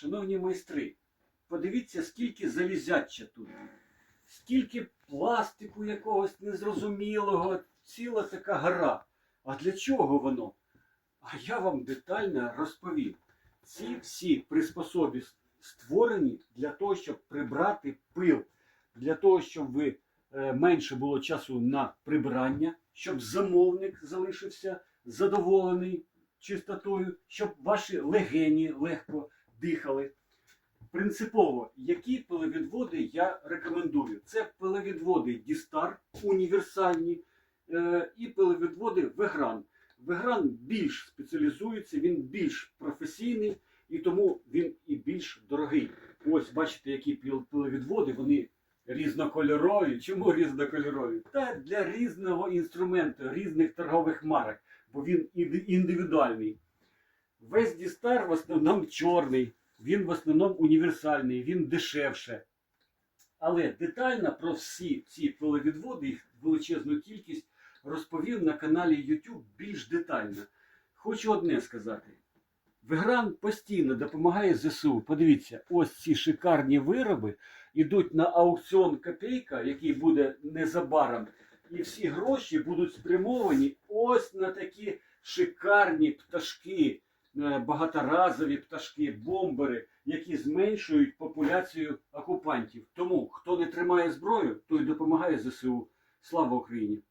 шановні майстри, подивіться, скільки залізяча тут, скільки пластику якогось незрозумілого, ціла така гора. А для чого воно? А я вам детально розповім. Ці всі приспособи створені для того, щоб прибрати пил, для того, щоб ви е, менше було часу на прибирання, щоб замовник залишився задоволений чистотою, щоб ваші легені легко дихали. Принципово, які пиловідводи я рекомендую? Це пиловідводи Дістар універсальні е, і пиловідводи Вегран. Вегран більш спеціалізується, він більш професійний і тому він і більш дорогий. Ось бачите, які пиловідводи, вони різнокольорові. Чому різнокольорові? Та для різного інструменту, різних торгових марок, бо він індивідуальний. Весь Дістар в основному чорний, він в основному універсальний, він дешевше. Але детально про всі ці пиловідводи, їх величезну кількість, розповів на каналі YouTube більш детально. Хочу одне сказати. Вегран постійно допомагає ЗСУ. Подивіться, ось ці шикарні вироби йдуть на аукціон Копейка, який буде незабаром. І всі гроші будуть спрямовані ось на такі шикарні пташки, багаторазові пташки, бомбери, які зменшують популяцію окупантів. Тому хто не тримає зброю, той допомагає ЗСУ. Слава Україні!